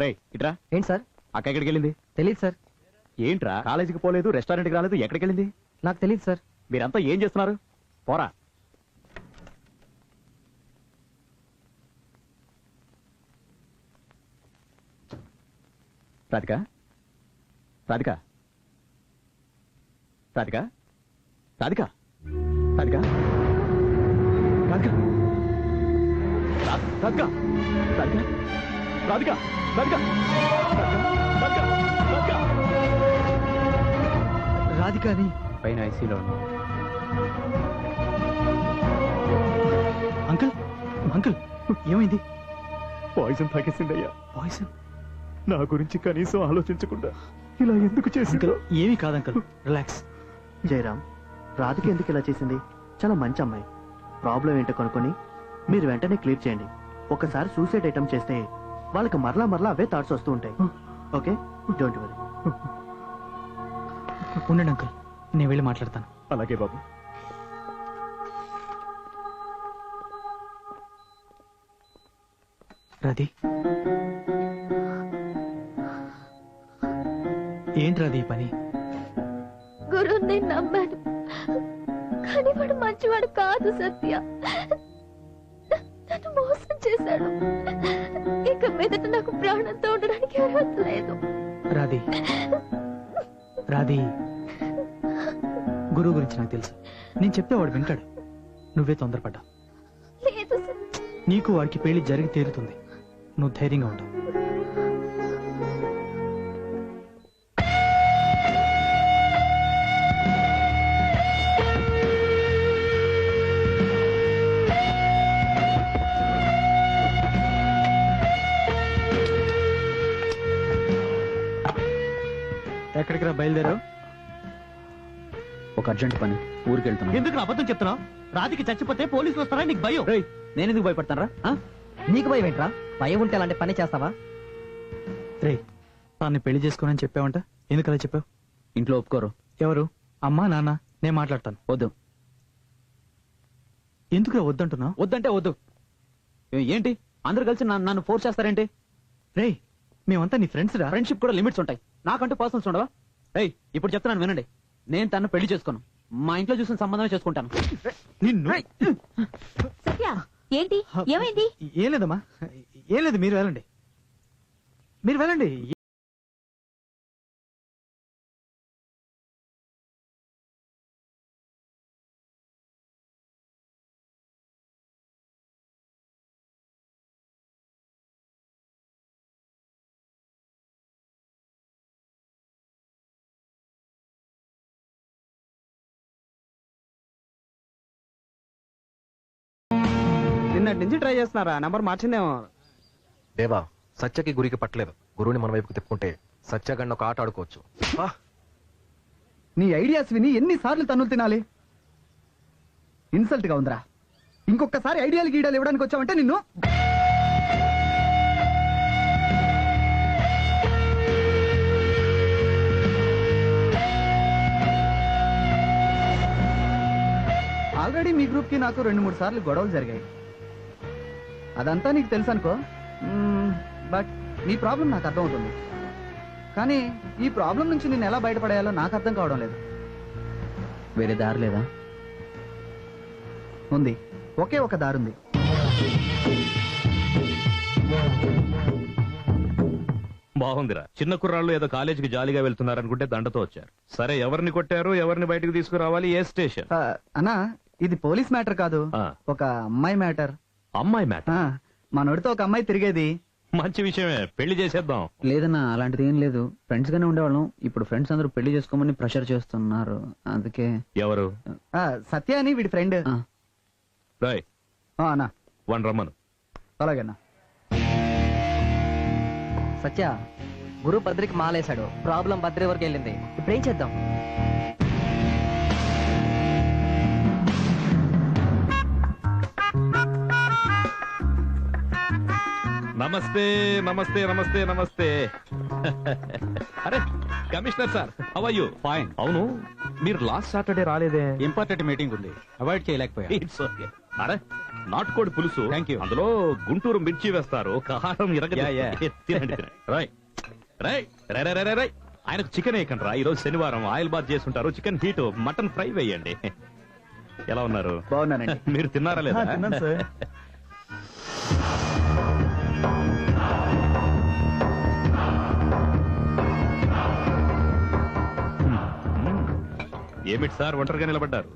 రే ఇట్రా. ఏంటి సార్? అక్క ఎక్కడికి వెళ్ళింది? తెలియదు సార్. ఏంట్రా? కాలేజీకి పోలేదు రెస్టారెంట్కి రాలేదు ఎక్కడికి వెళ్ళింది? నాకు తెలియదు సార్. మీరంతా ఏం చేస్తున్నారు? పోరా. రాధిక? రాధిక? రాధిక? రాధిక? రాధిక? రాధిక? రాధిక? రాధిక? రాధిక రాధిక. రాధిక రాధిక. రాధిక అని పైన ఐసీలో అంకుల్ అంకుల్ ఏమైంది? పాయిజన్ తాగేసిందయ్యా. పాయిజన్? నా గురించి కనీసం ఆలోచించకుండా ఇలా ఎందుకు చేసిందో? అంకుల్ ఏమీ కాదు అంకుల్. రిలాక్స్. జయరామ్ రాధిక ఎందుకు ఇలా చేసింది? చాలా మంచి అమ్మాయి. ప్రాబ్లం ఏంటో కనుక్కొని మీరు వెంటనే క్లియర్ చేయండి. ఒకసారి సూసైడ్ ఐటమ్ చేస్తే వాళ్ళకి మరలా మరలా అవే థాట్స్ వస్తూ ఉంటాయి. ఓకే డోంట్ వరీ ఉండండి అంకుల్ నేను వెళ్ళి మాట్లాడతాను. అలాగే బాబు. రాధి. ఏంటి రాధి ఈ పని? గురువు నేను నమ్మాను. కానీ వాడు మంచివాడు కాదు సత్య. నన్ను మోసం చేశాడు. మీదట నాకు ప్రాణంతో ఉండడానికి అర్హత లేదు. రాధి. రాధి. గురువు గురించి నాకు తెలుసు. నేను చెప్తే వాడు వింటాడు. నువ్వే తొందరపడ్డా లేదు. నీకు వాడికి పెళ్ళి జరిగి తీరుతుంది. నువ్వు ధైర్యంగా ఉండు. ఎక్కడికి రా బయలుదేరావు? ఒక అర్జెంట్ పని. ఊరికి వెళ్తున్నా ఎందుకు అబద్ధం చెప్తున్నావు? రాధికి చచ్చిపోతే పోలీసులు వస్తారా? నీకు భయం. నేను ఎందుకు భయపడతానరా? నీకు భయం ఏంట్రా? భయం ఉంటే అలాంటి పని చేస్తావా? రే తాన్ని పెళ్ళి చేసుకోనని చెప్పావంట? ఎందుకు అలా చెప్పావు? ఇంట్లో ఒప్పుకోరు. ఎవరు? అమ్మా నాన్న నేను మాట్లాడతాను. వద్దు. ఎందుకు వద్దంటున్నావు? వద్దంటే వద్దు. ఏ- ఏంటి? అందరు కలిసి నన్ను నన్ను ఫోర్స్ చేస్తారేంటి? రే మేమంతా నీ ఫ్రెండ్స్ రా. ఫ్రెండ్షిప్ కూడా లిమిట్స్ ఉంటాయి. నాకంటూ పర్సనల్స్ ఉండవా? ఏయ్ ఇప్పుడు చెప్తున్నాను వినండి. నేను తను పెళ్ళి చేసుకోను. మా ఇంట్లో చూసిన సంబంధమే చేసుకుంటాను. నిన్ను? సత్య ఏంటి? ఏమైంది? ఏం లేదమ్మా. ఏం లేదు మీరు వెళ్ళండి. మీరు వెళ్ళండి. నిన్నటి నుంచి ట్రై చేస్తున్నారా? నంబర్ మార్చిందేమో. దేవా సత్యకి గురికి పట్టలేదు. గురువుని మన వైపుకి తిప్పుకుంటే సత్యగండ ఒక ఆట ఆడుకోవచ్చు. నీ ఐడియాస్ విని ఎన్నిసార్లు తన్నులు తినాలి? ఇన్సల్ట్గా ఉందిరా. ఇంకొకసారి ఐడియాలు గీడియాలు ఇవ్వడానికి వచ్చావంటే నిన్ను? ఆల్రెడీ మీ గ్రూప్కి నాకు రెండు మూడు సార్లు గొడవలు జరిగాయి. అదంతా నీకు తెలుసు అనుకో బట్ నీ ప్రాబ్లం నాకు అర్థం అవుతుంది కానీ ఈ ప్రాబ్లం నుంచి నేను ఎలా బయటపడేయాలో నాకు అర్థం కావడం లేదు. వేరే దారి లేదా? ఉంది. ఒకే ఒక దారుంది. బాగుందిరా. చిన్న కుర్రాళ్ళు ఏదో కాలేజీకి జాలీగా వెళ్తున్నారనుకుంటే దండతో వచ్చారు. సరే ఎవరిని కొట్టారు ఎవరిని బయటకు తీసుకురావాలి ఏ స్టేషన్? అన్నా ఇది పోలీస్ మ్యాటర్ కాదు. ఒక అమ్మాయి మ్యాటర్. అమ్మాయి మ్యాట్ మనోడితో ఒక అమ్మాయి తిరిగేది. మంచి విషయమే పెళ్ళి చేసేద్దాం. లేదన్నా అలాంటిది ఏం లేదు. ఫ్రెండ్స్ గానే ఉండేవాళ్ళం. ఇప్పుడు ఫ్రెండ్స్ అందరూ పెళ్ళి చేసుకోమని ప్రెషర్ చేస్తున్నారు. అందుకే. ఎవరు? ఆ, సత్య అని వీడి ఫ్రెండ్ ఆ, రాయ్. అన్నా. వన్ రమ్మను. అలాగేనా సత్య గురు భద్రికి మాలేశాడు. ప్రాబ్లం భద్రి వరకు వెళ్ళింది. ఇప్పుడు ఏం చేద్దాం? నమస్తే నమస్తే నమస్తే నమస్తే. అరే commissioner sir how are you fine అవును మీరు లాస్ట్ సాటర్డే రాలేదే. ఇంపార్టెంట్ మీటింగ్ ఉంది. అవాయిడ్ చేయలేకపోయా ఇట్స్ ఓకే అరే నాటుకోడి పులుసు. Thank you. అందులో గుంటూరు మిర్చి వేస్తారు. కారం ఇరగ Yeah, yeah. తినండి తినండి. రాయ్ రాయ్ రై రై రై రై ఆయనకు చికెన్ వేయకండి రా. ఈరోజు శనివారం ఆయిల్ బాత్ చేస్తుంటారు చికెన్ హీట్ మటన్ ఫ్రై వేయండి. ఎలా ఉన్నారు? బాగున్నానండి. మీరు తిన్నారా లేదా? ఏమిటి సార్ ఒంటరిగా నిలబడ్డారు?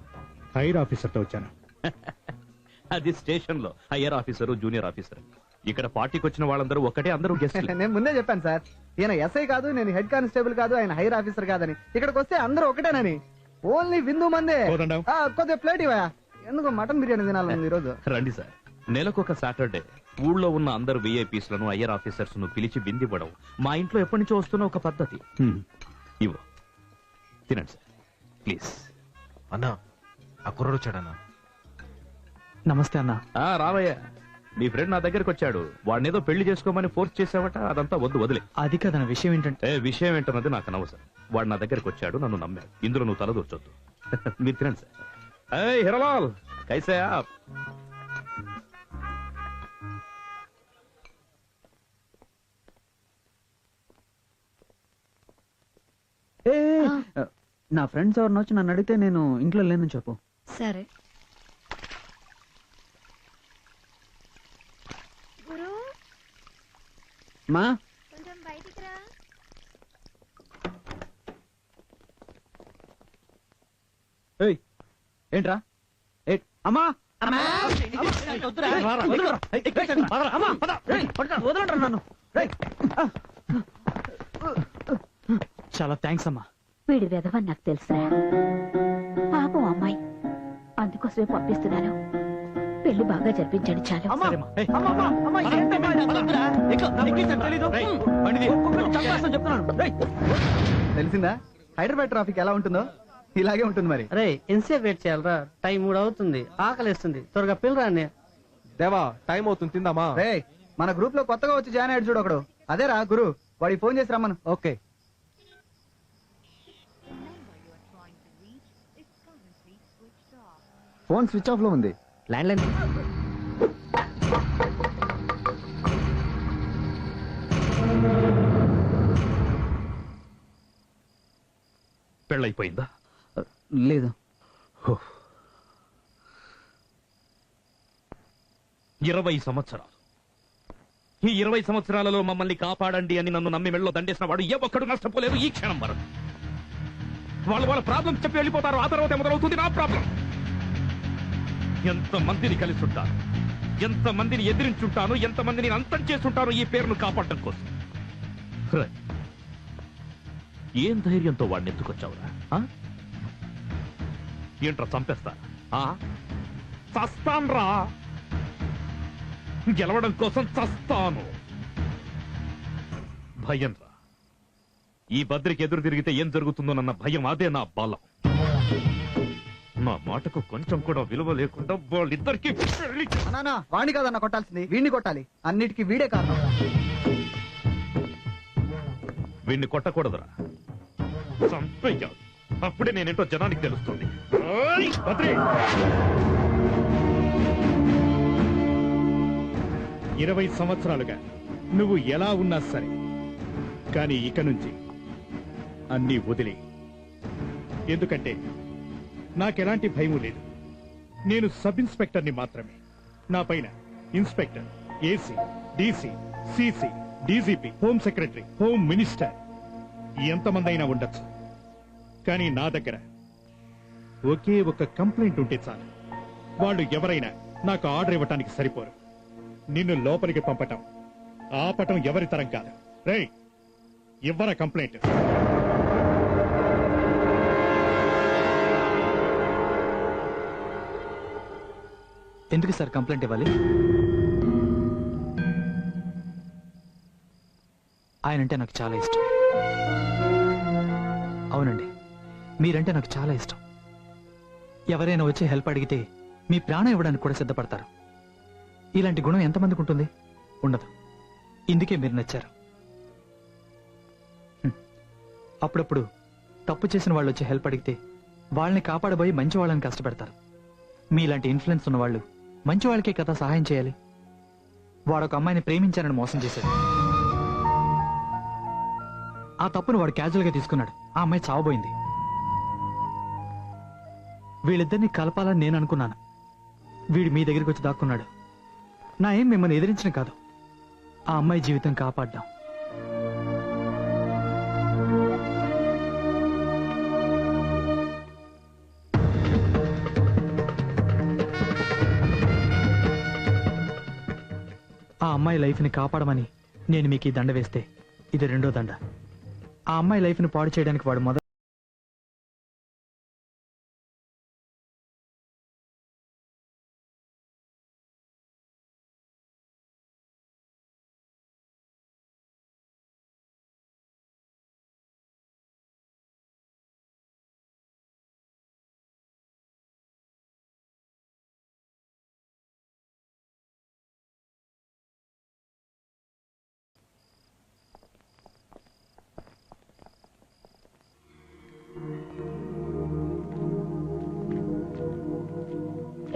హైర్ ఆఫీసర్తో వచ్చాను. అది స్టేషన్లో హయ్యర్ ఆఫీసర్ జూనియర్ ఆఫీసర్. ఇక్కడ పార్టీకి వచ్చిన వాళ్ళందరూ ఒకటే అందరూ గెస్ట్ నేను ముందే చెప్పాను సార్. ఈయన ఎస్ఐ కాదు నేను హెడ్ కానిస్టేబుల్ కాదు ఆయన హైర్ ఆఫీసర్ కాదని. ఇక్కడికి వస్తే అందరూ ఒకటేనని. ఓన్లీ విందు మందే. ఆ, కొద్దిగా ప్లేట్ ఇవ్వయా? ఎందుకు మటన్ బిర్యానీ తినాలని ఈ రోజు రండి సార్. నెలకొక సాటర్డే. ఊళ్ళో ఉన్న అందరు విఐపీస్లను హయ్యర్ ఆఫీసర్స్ను పిలిచి విందివ్వడం మా ఇంట్లో ఎప్పటి నుంచో వస్తున్న ఒక పద్ధతి. ఇవ్వు. తినండి సార్. ప్లీజ్. అన్నా ఆ కుర్రోడు వచ్చాడన్నా. నమస్తే అన్న. ఆ రావయ్య. మీ ఫ్రెండ్ నా దగ్గరికి వచ్చాడు. వాడిని ఏదో పెళ్ళి చేసుకోమని ఫోర్స్ చేసావట అదంతా వద్దు వదిలే. అది కాదన్న విషయం ఏంటంటే ఏ విషయం ఏంటన్నది నాకు అనవసరం. వాడు నా దగ్గరికి వచ్చాడు నన్ను నమ్మాడు. ఇందులో నువ్వు తలదూర్చొద్దు మీరు తినండి సార్. ఏయ్ హిరలాల్! కైసే నా ఫ్రెండ్స్ ఎవరిని వచ్చి నన్ను అడిగితే నేను ఇంట్లో లేనని చెప్పు. సరే. గురు. మా? కొంచెం బయటికి రా. ఏయ్ ఏంట్రా? ఏ అమ్మా! వదలంటారా నన్ను? ఏయ్, చాలా థ్యాంక్స్ అమ్మా. వీడి విధవని నాకు తెలుసా? పాపం అమ్మాయి. అందుకోసమే పంపిస్తున్నాను. పెళ్ళి బాగా జరిపించండి చాలు. తెలిసిందా? హైదరాబాద్ ట్రాఫిక్ ఎలా ఉంటుందో? ఇలాగే ఉంటుంది మరి. రే ఎంతసేపు వెయిట్ చేయాలరా? టైం మూడు అవుతుంది ఆకలిస్తుంది. త్వరగా పిల్లరా అన్నయ్య? దేవా టైం అవుతుంది తిందామా? రే మన గ్రూప్లో కొత్తగా వచ్చి జాయిన్ అయ్యాడు చూడు ఒకడు. అదేరా గురు వాడికి ఫోన్ చేసి రమ్మను. ఓకే. ఫోన్ స్విచ్ ఆఫ్లో ఉంది. ల్యాండ్ లైన్ పెళ్ళైపోయిందా? లేదు. ఇరవై సంవత్సరాలు. ఈ ఇరవై సంవత్సరాలలో మమ్మల్ని కాపాడండి అని నన్ను నమ్మి మెళ్ళలో దండేసిన వాడు ఏ ఒక్కడు నష్టపోలేదు ఈ క్షణం వరకు. వాళ్ళు వాళ్ళ ప్రాబ్లం చెప్పి వెళ్ళిపోతారు ఆ తర్వాత మొదలవుతుంది నా ప్రాబ్లం. ఎంత మందిని కలిసి ఉంటాను ఎంత మందిని ఎదిరించుంటాను? ఎంత మందిని అంతం చేస్తుంటాను ఈ పేరును కాపాడడం కోసం? ఏం ధైర్యంతో వాడిని ఎత్తుకొచ్చావురా ఆ? ఏంట్రా చంపేస్తా? ఆ? చస్తాన్రా? గెలవడం కోసం చస్తాను. భయం రా ఈ భద్రికి ఎదురు తిరిగితే ఏం జరుగుతుందోనన్న భయం అదే నా బలం. నా మాటకు కొంచెం కూడా విలువ లేకుండా వాళ్ళిద్దరికి నానా వాణ్ణి కాదన్న కొట్టాల్సింది. వీడిని కొట్టాలి. అన్నిటికీ వీడే కారణం. వీణ్ణి కొట్టకూడదురా. చంపేయాలి అప్పుడే నేనేంటో జనానికి తెలుస్తుంది. ఓయ్, భద్రి! ఇరవై సంవత్సరాలుగా నువ్వు ఎలా ఉన్నా సరే కానీ ఇక నుంచి అన్నీ వదిలే ఎందుకంటే నాకెలాంటి భయము లేదు. నేను సబ్ ఇన్స్పెక్టర్ని మాత్రమే. నా పైన inspector AC DC CC DGP home secretary home minister ఎంతమంది అయినా ఉండొచ్చు. కానీ నా దగ్గర ఒకే ఒక కంప్లైంట్ ఉంటే చాలు. వాళ్ళు ఎవరైనా నాకు ఆర్డర్ ఇవ్వటానికి సరిపోరు. నిన్ను లోపలికి పంపటం ఆపటం ఎవరి తరం కాదు. రే ఇవ్వరా కంప్లైంట్? ఎందుకు సార్ కంప్లైంట్ ఇవ్వాలి? ఆయనంటే నాకు చాలా ఇష్టం. అవునండి మీరంటే నాకు చాలా ఇష్టం. ఎవరైనా వచ్చి హెల్ప్ అడిగితే మీ ప్రాణం ఇవ్వడానికి కూడా సిద్ధపడతారు. ఇలాంటి గుణం ఎంతమందికి ఉంటుంది? ఉండదు. ఇందుకే మీరు నచ్చారు. అప్పుడప్పుడు తప్పు చేసిన వాళ్ళు వచ్చి హెల్ప్ అడిగితే వాళ్ళని కాపాడబోయి మంచి వాళ్ళని కష్టపెడతారు. మీలాంటి ఇన్ఫ్లుయెన్స్ ఉన్నవాళ్ళు మంచి వాళ్ళకే కదా సహాయం చేయాలి. వాడు ఒక అమ్మాయిని ప్రేమించానని మోసం చేశాడు. ఆ తప్పును వాడు క్యాజువల్గా తీసుకున్నాడు. ఆ అమ్మాయి చావబోయింది. వీళ్ళిద్దరిని కలపాలని నేను అనుకున్నాను. వీడు మీ దగ్గరికి వచ్చి దాక్కున్నాడు. నా ఏం మిమ్మల్ని ఎదిరించిన కాదు. ఆ అమ్మాయి జీవితం కాపాడ్డాం. అమ్మాయి లైఫ్ని కాపాడమని నేను మీకు ఈ దండ వేస్తే ఇది రెండో దండ. ఆ అమ్మాయి లైఫ్ని పాడు చేయడానికి వాడు మొదటి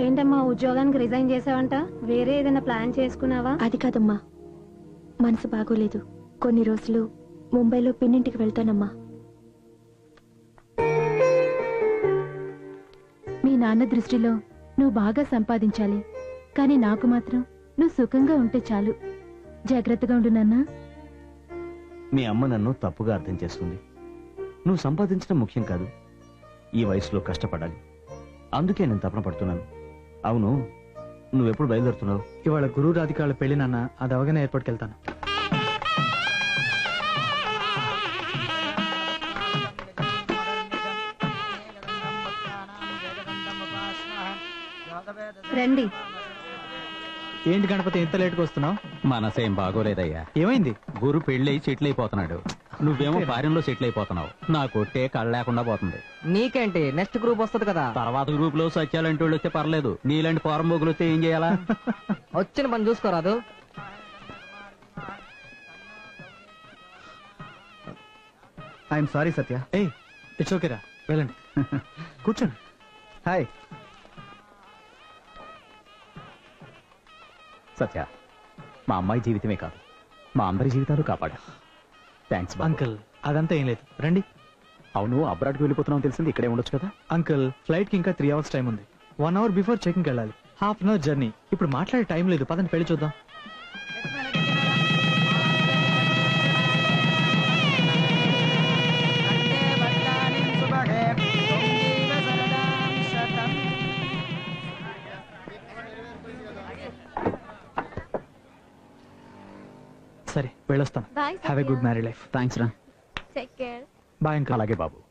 ఏంటమ్మా ఉద్యోగానికి రిజైన్ చేసావంట? వేరే ఏదైనా ప్లాన్ చేసుకున్నావా? అది కాదమ్మా. మనసు బాగోలేదు. కొన్ని రోజులు ముంబైలో పిన్నింటికి వెళ్తానమ్మా. మీ నాన్న దృష్టిలో నువ్వు బాగా సంపాదించాలి. కానీ నాకు మాత్రం నువ్వు సుఖంగా ఉంటే చాలు. జాగ్రత్తగా ఉండు నాన్నా. మీ అమ్మ నన్ను తప్పుగా అర్థం చేస్తుంది. నువ్వు సంపాదించడం ముఖ్యం కాదు. ఈ వయసులో కష్టపడాలి. అందుకే నేను తపన పడుతున్నాను. అవును. నువ్వెప్పుడు బయలుదేరుతున్నావు? ఇవాళ గురువు రాధికాళ్ళ పెళ్ళి నాన్న అది అవగానే ఎయిర్పోర్ట్కి వెళ్తాను రండి. ఏంటి గణపతి ఇంత లేట్గా వస్తున్నావు? మనసేం బాగోలేదయ్యా. ఏమైంది? గురు పెళ్ళి సెటిల్ అయిపోతున్నాడు నువ్వేమో ఫారెన్ సెటిల్ అయిపోతున్నావు. నా కొట్టే కళ్ళ లేకుండా పోతుంది. నీకేంటి? నెక్స్ట్ గ్రూప్ వస్తుంది కదా. తర్వాత గ్రూప్లో సత్యాలంటి వాళ్ళు వస్తే పర్లేదు. నీలాంటి పోరం బోగులు వస్తే ఏం చేయాలా? వచ్చిన పని చూసుకోరాదు ఐఎమ్ సారీ సత్య. ఏ ఇట్స్ ఓకేరా. వెళ్ళండి. కూర్చోండి. హాయ్. సత్య మా అమ్మాయి జీవితమే కాదు. మా అందరి జీవితాలు కాపాడా. థ్యాంక్స్ అంకుల్ అదంతా ఏం లేదు. రండి. అవును అబ్రాడ్కి వెళ్ళిపోతున్నావు తెలిసింది ఇక్కడే ఉండొచ్చు కదా? అంకుల్ ఫ్లైట్కి ఇంకా త్రీ అవర్స్ టైం ఉంది. వన్ అవర్ బిఫోర్ చెకింగ్ వెళ్ళాలి. హాఫ్ అన్ అవర్ జర్నీ ఇప్పుడు మాట్లాడే టైం లేదు. పదండి పెళ్ళి చూద్దాం. వెళ్ళొస్తాను have a good marry life thanks రా బాయ్ అలాగే బాబు.